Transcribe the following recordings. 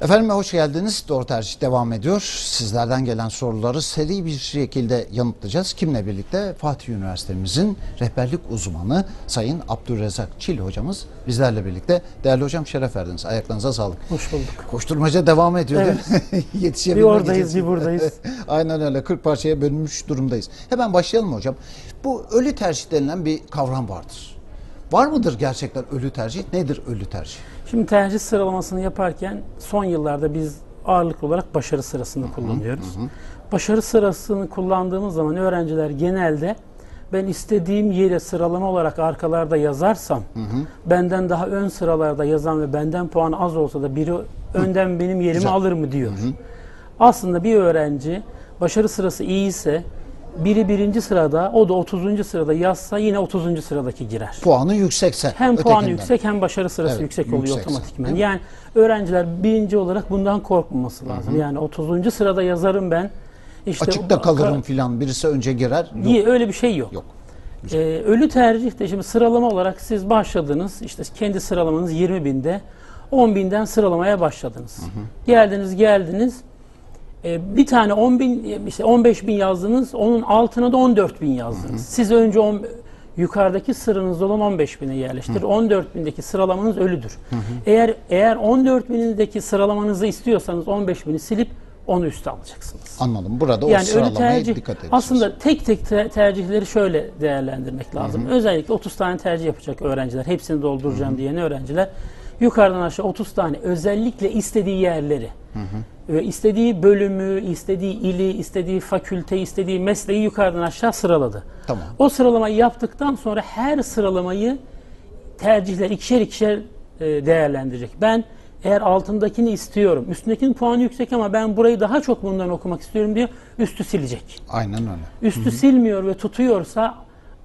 Efendim hoş geldiniz. Doğru Tercih devam ediyor. Sizlerden gelen soruları seri bir şekilde yanıtlayacağız. Kimle birlikte? Fatih Üniversitemizin rehberlik uzmanı Sayın Abdülrezzak Çil hocamız bizlerle birlikte. Değerli hocam şeref verdiniz. Ayaklarınıza sağlık. Hoş bulduk. Koşturmaca devam ediyor değil mi? Bir oradayız, bir buradayız. Aynen öyle. 40 parçaya bölünmüş durumdayız. Hemen başlayalım hocam. Bu ölü tercih denilen bir kavram vardır. Var mıdır gerçekten ölü tercih? Nedir ölü tercih? Şimdi tercih sıralamasını yaparken son yıllarda biz ağırlıklı olarak başarı sırasını kullanıyoruz. Başarı sırasını kullandığımız zaman öğrenciler genelde ben istediğim yere sıralama olarak arkalarda yazarsam benden daha ön sıralarda yazan ve benden puan az olsa da biri önden benim yerimi Güzel. alır mı diyor. Aslında bir öğrenci başarı sırası iyiyse biri birinci sırada o da 30. sırada yazsa yine 30. sıradaki girer. Puanı yüksekse. Hem puanı ötekinden. yüksek hem başarı sırası Evet, yüksek oluyor yüksekse, mi? Yani öğrenciler birinci olarak bundan korkmaması lazım. Yani 30. sırada yazarım ben. İşte Açıkta kalırım filan. Birisi önce girer. Yok. Yok. Öyle bir şey yok. Yok. Ee, ölü tercih de şimdi sıralama olarak siz başladınız. işte kendi sıralamanız 20 binde. 10 binden sıralamaya başladınız. Geldiniz geldiniz. Ee, bir tane 10 bin, işte 15 bin yazdınız. Onun altına da 14 bin yazdınız. Siz önce 10, yukarıdaki sıranızda olan 15 bine yerleştir. 14 bindeki sıralamanız ölüdür. Eğer eğer 14 binindeki sıralamanızı istiyorsanız 15 bini silip onu üste alacaksınız. Anladım. Burada o Yani ölü sıralamaya tercih dikkat edeceğiz. aslında tek tek te- tercihleri şöyle değerlendirmek lazım. Özellikle 30 tane tercih yapacak öğrenciler, hepsini dolduracağım diyen öğrenciler yukarıdan aşağı 30 tane özellikle istediği yerleri ve istediği bölümü, istediği ili, istediği fakülte, istediği mesleği yukarıdan aşağı sıraladı. Tamam. O sıralamayı yaptıktan sonra her sıralamayı tercihler ikişer ikişer e, değerlendirecek. Ben eğer altındakini istiyorum, üstündekinin puanı yüksek ama ben burayı daha çok bundan okumak istiyorum diye üstü silecek. Aynen öyle. Üstü silmiyor ve tutuyorsa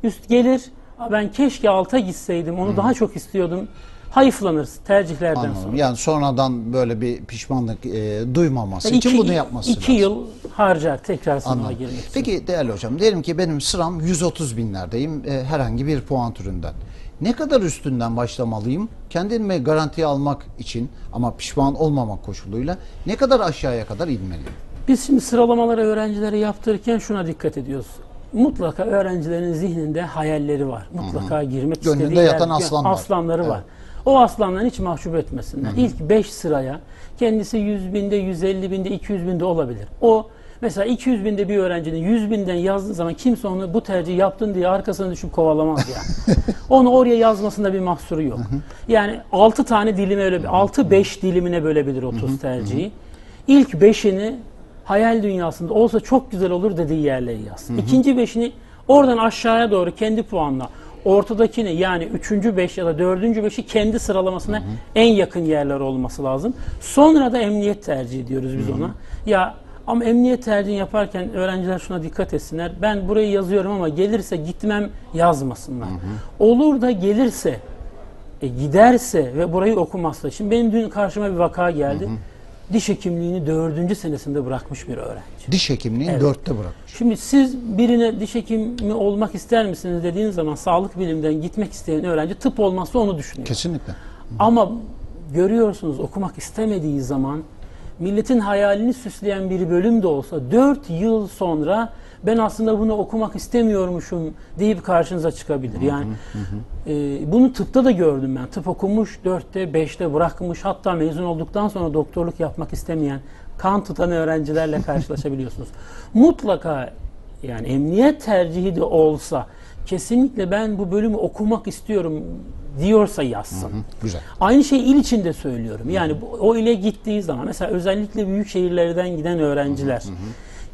üst gelir. "Aa, Ben keşke alta gitseydim, onu daha çok istiyordum. Hayıflanır tercihlerden Anladım. sonra. Yani sonradan böyle bir pişmanlık e, duymaması için İki- bunu yapması iki lazım. yıl harcar tekrar sınava Anladım. girmek için. Peki değerli hocam diyelim ki benim sıram 130 binlerdeyim e, herhangi bir puan türünden. Ne kadar üstünden başlamalıyım? Kendimi garantiye almak için ama pişman olmamak koşuluyla ne kadar aşağıya kadar inmeliyim? Biz şimdi sıralamaları öğrencilere yaptırırken şuna dikkat ediyoruz. Mutlaka öğrencilerin zihninde hayalleri var. Mutlaka girmek Gönlünde istediği yatan yer- aslan var. aslanları Evet. O aslanları hiç mahcup etmesinler. İlk 5 sıraya kendisi 100 binde, 150 binde, 200 binde olabilir. O mesela 200 binde bir öğrencinin 100 binden yazdığı zaman kimse onu bu tercihi yaptın diye arkasına düşüp kovalamaz yani. onu oraya yazmasında bir mahsuru yok. Yani 6 tane dilime öyle bir 6-5 dilimine bölebilir 30 tercihi. İlk 5'ini hayal dünyasında olsa çok güzel olur dediği yerleri yaz. İkinci beşini oradan aşağıya doğru kendi puanla ortadakini yani üçüncü beş ya da dördüncü beşi kendi sıralamasına en yakın yerler olması lazım. Sonra da emniyet tercih ediyoruz biz ona. Ya ama emniyet tercihini yaparken öğrenciler şuna dikkat etsinler. Ben burayı yazıyorum ama gelirse gitmem yazmasınlar. Olur da gelirse e, giderse ve burayı okumazsa. Şimdi benim dün karşıma bir vaka geldi. Diş hekimliğini dördüncü senesinde bırakmış bir öğrenci. Diş hekimliğini Evet. dörtte bırakmış. Şimdi siz birine diş hekimi olmak ister misiniz dediğiniz zaman sağlık bilimden gitmek isteyen öğrenci tıp olmazsa onu düşünüyor. Kesinlikle. Ama görüyorsunuz okumak istemediği zaman milletin hayalini süsleyen bir bölüm de olsa 4 yıl sonra ben aslında bunu okumak istemiyormuşum deyip karşınıza çıkabilir. Yani e, bunu tıpta da gördüm ben. Tıp okumuş 4'te 5'te bırakmış hatta mezun olduktan sonra doktorluk yapmak istemeyen kan tutan öğrencilerle karşılaşabiliyorsunuz. Mutlaka yani emniyet tercihi de olsa kesinlikle ben bu bölümü okumak istiyorum diyorsa yazsın. Güzel. Aynı şeyi il içinde söylüyorum. Yani bu- o ile gittiği zaman mesela özellikle büyük şehirlerden giden öğrenciler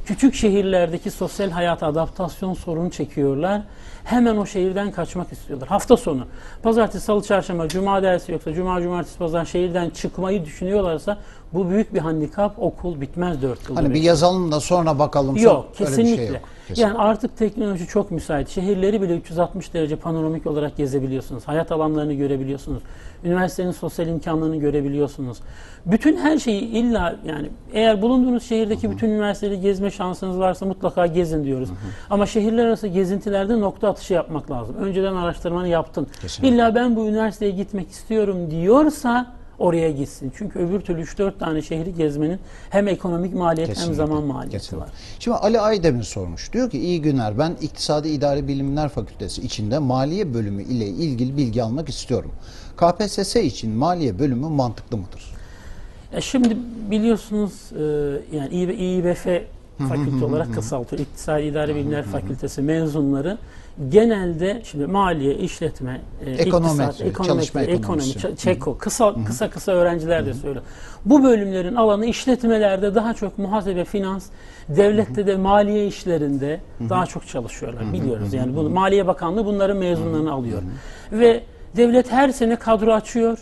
küçük şehirlerdeki sosyal hayata adaptasyon sorunu çekiyorlar. Hemen o şehirden kaçmak istiyorlar. Hafta sonu pazartesi, salı, çarşamba, cuma dersi yoksa cuma, cumartesi, pazar şehirden çıkmayı düşünüyorlarsa bu büyük bir handikap. Okul bitmez 4 yılda. Hani bir yazalım da sonra bakalım. Yok Öyle bir kesinlikle. şey yok. Kesinlikle. Yani artık teknoloji çok müsait. Şehirleri bile 360 derece panoramik olarak gezebiliyorsunuz. Hayat alanlarını görebiliyorsunuz. Üniversitenin sosyal imkanlarını görebiliyorsunuz. Bütün her şeyi illa yani eğer bulunduğunuz şehirdeki bütün üniversiteleri gezme şansınız varsa mutlaka gezin diyoruz. Ama şehirler arası gezintilerde nokta atışı yapmak lazım. Önceden araştırmanı yaptın. Kesinlikle. İlla ben bu üniversiteye gitmek istiyorum diyorsa oraya gitsin. Çünkü öbür türlü 3-4 tane şehri gezmenin hem ekonomik maliyet hem Kesinlikle, zaman maliyeti kesinlikle. var. Şimdi Ali Aydemir sormuş. Diyor ki iyi günler ben İktisadi İdari Bilimler Fakültesi içinde maliye bölümü ile ilgili bilgi almak istiyorum. KPSS için maliye bölümü mantıklı mıdır? E şimdi biliyorsunuz e, yani İB, İİBF fakülte olarak kısaltıyor. İktisadi İdari Bilimler Fakültesi mezunları genelde şimdi maliye, işletme, e, Ekonometri, iktisat, ekonometri, çalışma ekonomi, ekonomisi. ç- çeko, kısa kısa kısa öğrenciler de söylüyor. Bu bölümlerin alanı işletmelerde daha çok muhasebe, finans, devlette de maliye işlerinde daha çok çalışıyorlar biliyoruz. Yani bunu Maliye Bakanlığı bunların mezunlarını alıyor. Ve devlet her sene kadro açıyor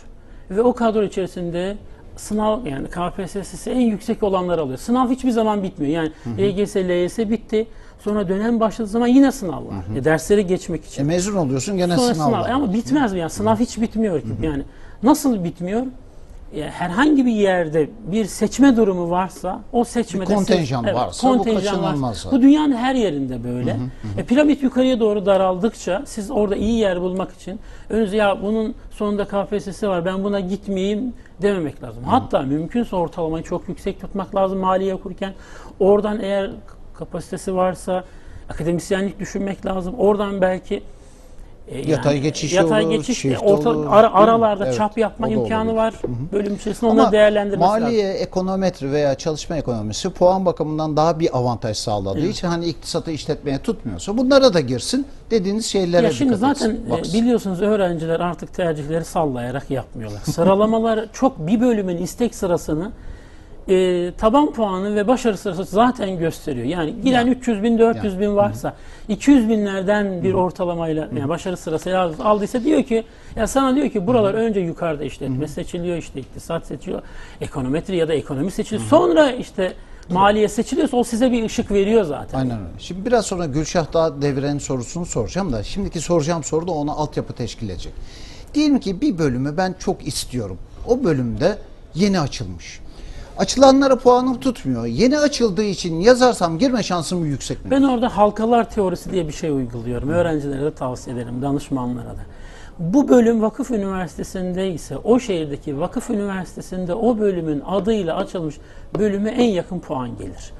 ve o kadro içerisinde sınav yani KPSS'si en yüksek olanları alıyor. Sınav hiçbir zaman bitmiyor. Yani LGS, LYS bitti. Sonra dönem başladığı zaman yine sınav var. E, dersleri geçmek için. E mezun oluyorsun gene Sonra sınav, sınav. var. Ama bitmez mi? Yani sınav hiç bitmiyor ki. Yani nasıl bitmiyor? Ya herhangi bir yerde bir seçme durumu varsa o seçmede Bir kontenjan seç- varsa bu kontenjan kaçınılmaz varsa-. Bu dünyanın her yerinde böyle. E, piramit yukarıya doğru daraldıkça siz orada iyi yer bulmak için önünüze ya bunun sonunda KPSS var ben buna gitmeyeyim dememek lazım. Hatta mümkünse ortalamayı çok yüksek tutmak lazım maliye okurken. Oradan eğer kapasitesi varsa akademisyenlik düşünmek lazım. Oradan belki e, Yatay yani geçiş yatay olur, geçiş, shift orta, olur, ara- aralarda Evet, çap yapma imkanı olur. var. Bölüm içerisinde onları değerlendirmesi lazım. maliye, ekonometri veya çalışma ekonomisi puan bakımından daha bir avantaj sağladığı için hani iktisatı işletmeye tutmuyorsa bunlara da girsin dediğiniz şeylere Ya şimdi zaten etsin, e, biliyorsunuz öğrenciler artık tercihleri sallayarak yapmıyorlar. Sıralamalar çok bir bölümün istek sırasını e, taban puanı ve başarı sırası zaten gösteriyor. Yani giren 300 bin 400 bin varsa 200 binlerden bir ortalamayla yani başarı sırası yaz- aldıysa diyor ki ya sana diyor ki buralar önce yukarıda işletme seçiliyor işte iktisat seçiliyor ekonometri ya da ekonomi seçiliyor sonra işte maliye seçiliyorsa o size bir ışık veriyor zaten. Aynen öyle. Şimdi biraz sonra Gülşah Dağ Deviren'in sorusunu soracağım da şimdiki soracağım soru da ona altyapı teşkil edecek. Diyelim ki bir bölümü ben çok istiyorum. O bölümde yeni açılmış. Açılanlara puanım tutmuyor. Yeni açıldığı için yazarsam girme şansım yüksek mi? Ben orada halkalar teorisi diye bir şey uyguluyorum. Öğrencilere de tavsiye ederim, danışmanlara da. Bu bölüm vakıf üniversitesinde ise o şehirdeki vakıf üniversitesinde o bölümün adıyla açılmış bölüme en yakın puan gelir.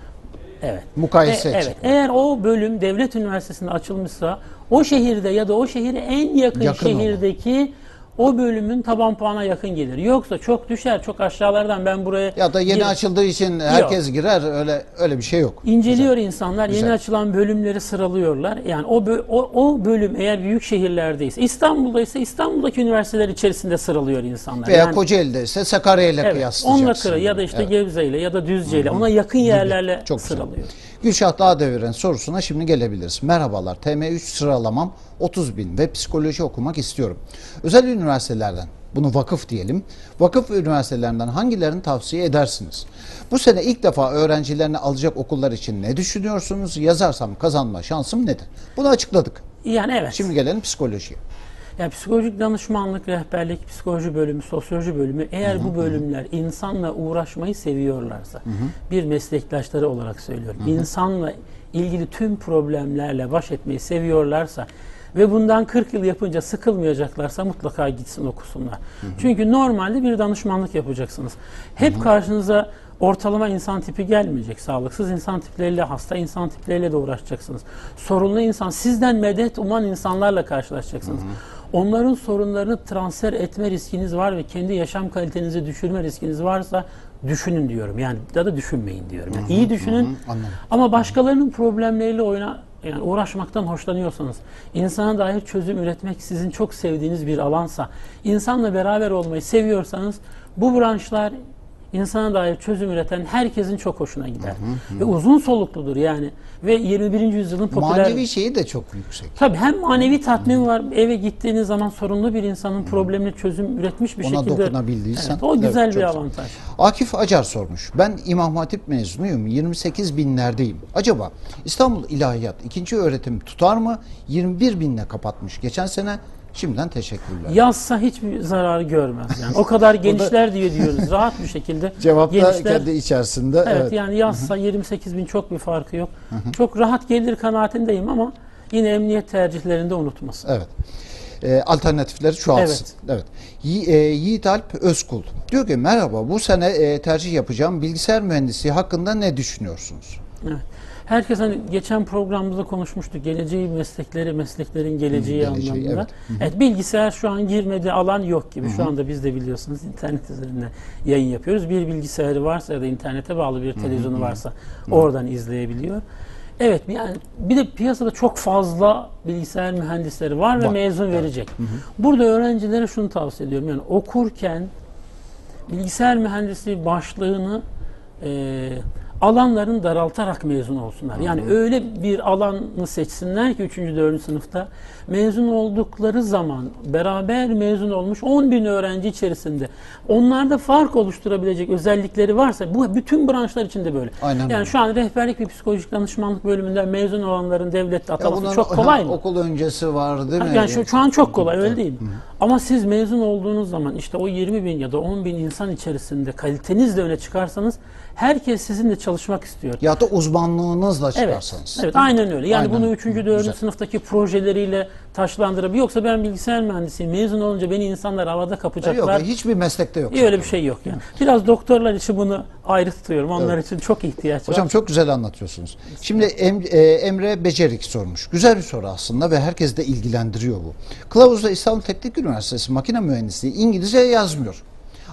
Evet. Mukayese E- evet. Eğer o bölüm devlet üniversitesinde açılmışsa o şehirde ya da o şehire en yakın, Yakın şehirdeki o bölümün taban puana yakın gelir. Yoksa çok düşer, çok aşağılardan ben buraya Ya da yeni gir- açıldığı için herkes girer öyle öyle bir şey yok. İnceliyor insanlar, yeni Güzel. açılan bölümleri sıralıyorlar. Yani o, bö- o, o bölüm eğer büyük şehirlerdeyse, İstanbul'daysa İstanbul'daki üniversiteler içerisinde sıralıyor insanlar. Veya yani, Kocaeli'de ise Sakarya ile evet, kıyaslayacaksın. onunla kıra ya da işte Evet. Gebze ile ya da Düzce ile ona yakın yerlerle Çok güzel. Gülşah Dağdeviren sorusuna şimdi gelebiliriz. Merhabalar, TM3 sıralamam 30 bin ve psikoloji okumak istiyorum. Özel üniversitelerden, bunu vakıf diyelim, vakıf üniversitelerinden hangilerini tavsiye edersiniz? Bu sene ilk defa öğrencilerini alacak okullar için ne düşünüyorsunuz? Yazarsam kazanma şansım nedir? Bunu açıkladık. Yani evet. Şimdi gelelim psikolojiye. Yani psikolojik danışmanlık, rehberlik, psikoloji bölümü, sosyoloji bölümü eğer bu bölümler insanla uğraşmayı seviyorlarsa bir meslektaşları olarak söylüyorum. insanla ilgili tüm problemlerle baş etmeyi seviyorlarsa ve bundan 40 yıl yapınca sıkılmayacaklarsa mutlaka gitsin okusunlar. Çünkü normalde bir danışmanlık yapacaksınız. Hep karşınıza ortalama insan tipi gelmeyecek. Sağlıksız insan tipleriyle, hasta insan tipleriyle de uğraşacaksınız. Sorunlu insan, sizden medet uman insanlarla karşılaşacaksınız. Onların sorunlarını transfer etme riskiniz var ve kendi yaşam kalitenizi düşürme riskiniz varsa düşünün diyorum. Yani ya da düşünmeyin diyorum. Yani iyi düşünün. anladım. Ama başkalarının problemleriyle oyna yani uğraşmaktan hoşlanıyorsanız, insana dair çözüm üretmek sizin çok sevdiğiniz bir alansa, insanla beraber olmayı seviyorsanız bu branşlar insana dair çözüm üreten herkesin çok hoşuna gider. Ve uzun solukludur yani. Ve 21. yüzyılın popüler... Manevi şeyi de çok yüksek. Tabii hem manevi tatmin var. Eve gittiğiniz zaman sorunlu bir insanın problemine çözüm üretmiş bir Ona şekilde. dokunabildiysen, Evet, o evet, güzel çok bir avantaj. Akif Acar sormuş. Ben İmam Hatip mezunuyum. 28 binlerdeyim. Acaba İstanbul İlahiyat ikinci öğretim tutar mı? 21 binle kapatmış geçen sene. Şimdiden teşekkürler. Yazsa hiçbir zararı görmez yani. O kadar genişler diye diyoruz. Rahat bir şekilde Cevap da genişler. kendi içerisinde. Evet, Evet. yani yazsa 28 bin çok bir farkı yok. Çok rahat gelir kanaatindeyim ama yine emniyet tercihlerinde unutmasın. Evet. e, alternatifleri çoğalsın. Evet. Yi- e, Yiğit Alp Özkul diyor ki merhaba bu sene e, tercih yapacağım bilgisayar mühendisliği hakkında ne düşünüyorsunuz? Evet. Herkes hani geçen programımızda konuşmuştuk. Geleceği meslekleri, mesleklerin geleceği, Hı, geleceği, anlamında. evet. Evet. bilgisayar şu an girmediği alan yok gibi. Şu anda biz de biliyorsunuz internet üzerinde yayın yapıyoruz. Bir bilgisayarı varsa ya da internete bağlı bir televizyonu varsa oradan izleyebiliyor. Evet yani bir de piyasada çok fazla bilgisayar mühendisleri var ve Var, mezun verecek. Burada öğrencilere şunu tavsiye ediyorum. Yani okurken bilgisayar mühendisliği başlığını e, alanlarını daraltarak mezun olsunlar. Yani öyle bir alanı seçsinler ki 3. 4. sınıfta mezun oldukları zaman beraber mezun olmuş 10 bin öğrenci içerisinde onlarda fark oluşturabilecek özellikleri varsa bu bütün branşlar için de böyle. Aynen yani öyle. şu an rehberlik ve psikolojik danışmanlık bölümünden mezun olanların devlette ataması çok kolay mı? Okul öncesi var değil mi? Yani şu, şu an çok kolay öyle değil mi? Ama siz mezun olduğunuz zaman işte o 20 bin ya da 10 bin insan içerisinde kalitenizle öne çıkarsanız herkes sizinle çalışmak istiyor. Ya da uzmanlığınızla Evet, çıkarsanız. evet aynen öyle. Yani Aynen. bunu 3. 4. Güzel. sınıftaki projeleriyle taşlandırabilir. Yoksa ben bilgisayar mühendisiyim. Mezun olunca beni insanlar havada Yok, kapacaklar. hiçbir meslekte yok. Öyle bir şey yok yani. Biraz doktorlar için bunu ayrı tutuyorum. Onlar için çok ihtiyaç var. Hocam çok güzel anlatıyorsunuz. Şimdi Em- e, Emre Becerik sormuş. Güzel bir soru aslında ve herkes de ilgilendiriyor bu. Kılavuzda İstanbul Teknik Üniversitesi makine mühendisliği İngilizce yazmıyor.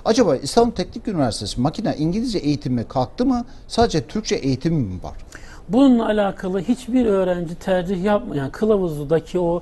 Acaba İstanbul Teknik Üniversitesi makine İngilizce eğitimi kalktı mı? Sadece Türkçe eğitimi mi var? Bununla alakalı hiçbir öğrenci tercih yapmayan yani kılavuzdaki o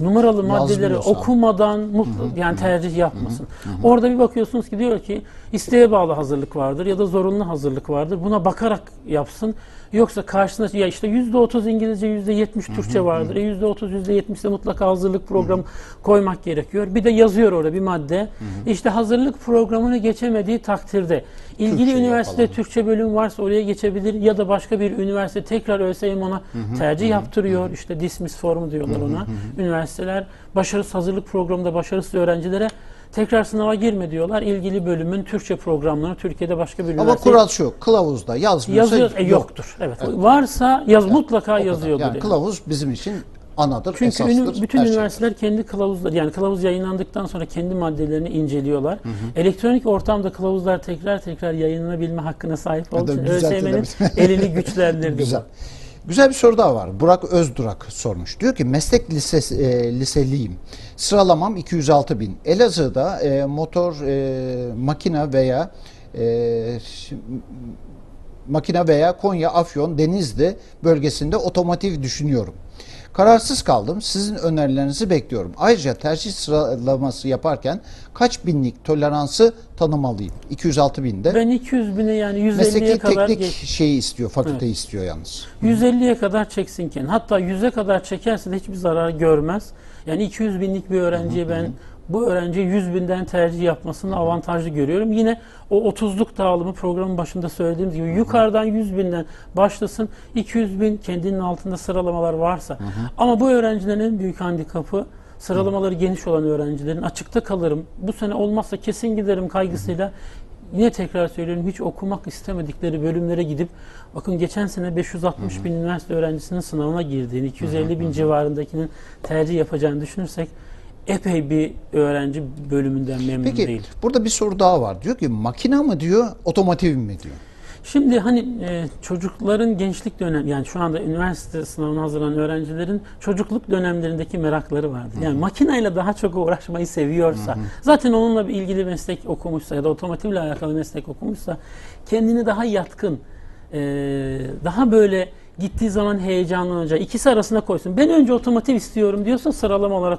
numaralı maddeleri Yazmıyorsa. okumadan mutlu yani tercih yapmasın. Orada bir bakıyorsunuz ki diyor ki isteğe bağlı hazırlık vardır ya da zorunlu hazırlık vardır. Buna bakarak yapsın. Yoksa karşısında ya işte %30 İngilizce, %70 Türkçe vardır. E %30, %70 de mutlaka hazırlık programı koymak gerekiyor. Bir de yazıyor orada bir madde. İşte hazırlık programını geçemediği takdirde ilgili Türkçe üniversite yapalım. Türkçe bölüm varsa oraya geçebilir ya da başka bir üniversite tekrar ÖSYM ona tercih yaptırıyor. İşte dismiss formu diyorlar ona. Üniversiteler başarısız hazırlık programında başarısız öğrencilere tekrar sınava girme diyorlar. İlgili bölümün Türkçe programlarını Türkiye'de başka bir Ama üniversite kural şu. Kılavuzda yazmıyorsa yazıyor. E, yok. yoktur. Evet. Varsa yaz mutlaka O kadar. yazıyordur. Yani yani. kılavuz bizim için anadır, Çünkü esastır. bütün şey. üniversiteler kendi kılavuzları yani kılavuz yayınlandıktan sonra kendi maddelerini inceliyorlar. Elektronik ortamda kılavuzlar tekrar tekrar yayınlanabilme hakkına sahip olduğu için. ÖSYM'nin elini güçlendirdi. Güzel. Güzel bir soru daha var. Burak Özdurak sormuş. Diyor ki meslek lisesi, e, liseliyim. Sıralamam 206 bin. Elazığ'da e, motor, e, makine veya e, makine veya Konya, Afyon, Denizli bölgesinde otomotiv düşünüyorum. Kararsız kaldım. Sizin önerilerinizi bekliyorum. Ayrıca tercih sıralaması yaparken kaç binlik toleransı tanımalıyım? 206 binde. Ben 200 bine yani 150'ye Mesleki kadar teknik geç, şeyi istiyor, fakülte istiyor yalnız. 150'ye kadar çeksinken hatta 100'e kadar çekerse de hiçbir zarar görmez. Yani 200 binlik bir öğrenciye ben bu öğrenci 100 binden tercih yapmasını avantajlı görüyorum. Yine o 30'luk dağılımı programın başında söylediğimiz gibi yukarıdan 100 binden başlasın 200 bin kendinin altında sıralamalar varsa. Ama bu öğrencilerin en büyük handikapı sıralamaları geniş olan öğrencilerin açıkta kalırım. Bu sene olmazsa kesin giderim kaygısıyla Yine tekrar söylüyorum hiç okumak istemedikleri bölümlere gidip bakın geçen sene 560 bin üniversite öğrencisinin sınavına girdiğini 250 bin civarındakinin tercih yapacağını düşünürsek epey bir öğrenci bölümünden memnun Peki değil. burada bir soru daha var. Diyor ki makina mı diyor, otomotiv mi diyor. Şimdi hani e, çocukların gençlik dönem yani şu anda üniversite sınavına hazırlanan öğrencilerin çocukluk dönemlerindeki merakları vardır. Yani makineyle daha çok uğraşmayı seviyorsa, zaten onunla bir ilgili meslek okumuşsa ya da otomotivle alakalı meslek okumuşsa kendini daha yatkın, e, daha böyle gittiği zaman heyecanlanacağı ikisi arasına koysun. Ben önce otomotiv istiyorum diyorsa sıralama olarak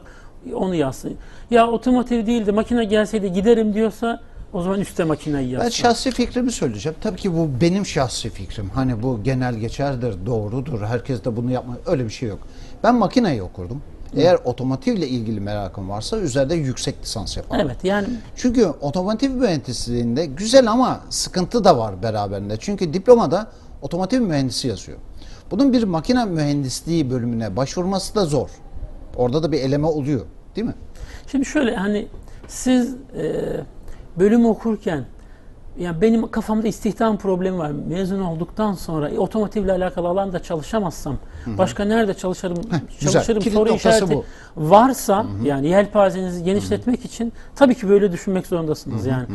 onu yazsın. Ya otomotiv değil de makine gelseydi giderim diyorsa o zaman üstte makineyi yazsın. Ben şahsi fikrimi söyleyeceğim. Tabii ki bu benim şahsi fikrim. Hani bu genel geçerdir, doğrudur. Herkes de bunu yapma. Öyle bir şey yok. Ben makineyi okurdum. Eğer otomotivle ilgili merakım varsa üzerinde yüksek lisans yaparım. Evet yani Çünkü otomotiv mühendisliğinde güzel ama sıkıntı da var beraberinde. Çünkü diplomada otomotiv mühendisi yazıyor. Bunun bir makine mühendisliği bölümüne başvurması da zor. Orada da bir eleme oluyor, değil mi? Şimdi şöyle hani siz e, bölüm okurken yani benim kafamda istihdam problemi var. Mezun olduktan sonra e, otomotivle alakalı alanda çalışamazsam başka nerede çalışırım güzel. çalışırım soru işareti bu. varsa yani yelpazenizi genişletmek için tabii ki böyle düşünmek zorundasınız yani.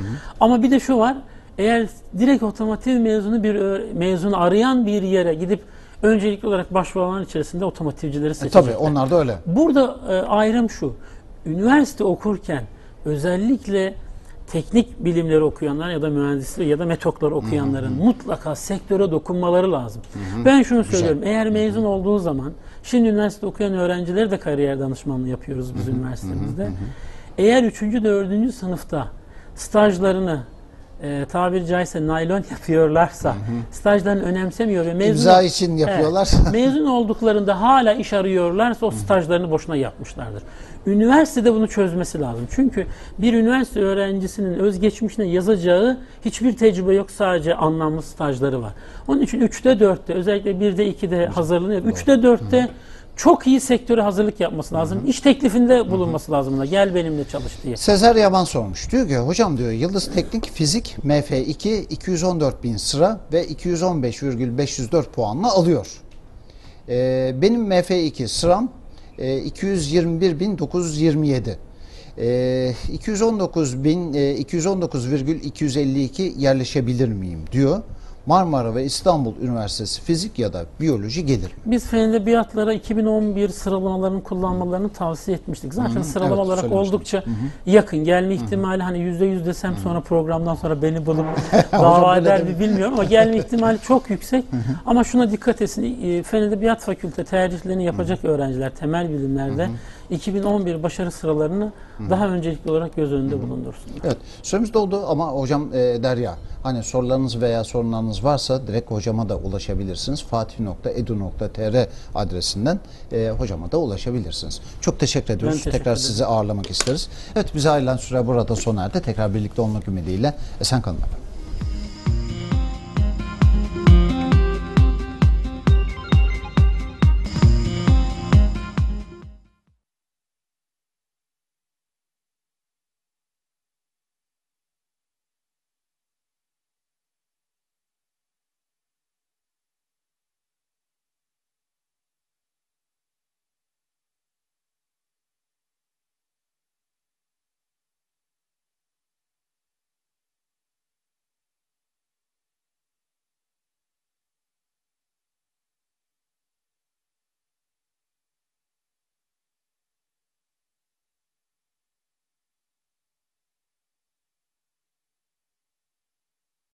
Ama bir de şu var. Eğer direkt otomotiv mezunu bir mezun arayan bir yere gidip öncelikli olarak başvuranların içerisinde otomotivcileri E, seçecekler. tabii onlar da öyle. Burada e, ayrım şu. Üniversite okurken özellikle teknik bilimleri okuyanlar ya da mühendislik ya da metokları okuyanların mutlaka sektöre dokunmaları lazım. Ben şunu söylüyorum. Eğer mezun olduğu zaman şimdi üniversite okuyan öğrencileri de kariyer danışmanlığı yapıyoruz biz üniversitemizde. Eğer 3. 4. sınıfta stajlarını e, tabiri caizse naylon yapıyorlarsa, stajlarını önemsemiyor ve mezun İmza için yapıyorlar. Evet. Mezun olduklarında hala iş arıyorlarsa o stajlarını boşuna yapmışlardır. Üniversitede bunu çözmesi lazım. Çünkü bir üniversite öğrencisinin özgeçmişine yazacağı hiçbir tecrübe yok. Sadece anlamlı stajları var. Onun için 3'te 4'te özellikle 1'de 2'de hazırlanıyor. 3'te 4'te çok iyi sektöre hazırlık yapması lazım. İş teklifinde bulunması lazım. buna. Gel benimle çalış diye. Sezer Yaman sormuş. Diyor ki hocam diyor Yıldız Teknik Fizik MF2 214 bin sıra ve 215,504 puanla alıyor. Ee, benim MF2 sıram e, 221.927. Ee, 219 bin e, 219,252 yerleşebilir miyim diyor. Marmara ve İstanbul Üniversitesi Fizik ya da Biyoloji gelir mi? Biz fen edebiyatlara 2011 sıralamalarını kullanmalarını tavsiye etmiştik. Zaten sıralama evet, olarak oldukça yakın. Gelme ihtimali hani yüzde yüz desem sonra programdan sonra beni bulup dava eder mi bilmiyorum ama gelme ihtimali çok yüksek. ama şuna dikkat etsin. e, Fen edebiyat fakülte tercihlerini yapacak öğrenciler temel bilimlerde 2011 başarı sıralarını daha öncelikli olarak göz önünde bulundursun. Evet, süremiz doldu ama hocam e, Derya, hani sorularınız veya sorunlarınız varsa direkt hocama da ulaşabilirsiniz. fatih.edu.tr adresinden e, hocama da ulaşabilirsiniz. Çok teşekkür ediyoruz. teşekkür Tekrar ederim. sizi ağırlamak isteriz. Evet, bize ayrılan süre burada sona erdi. Tekrar birlikte olmak ümidiyle esen kalın efendim.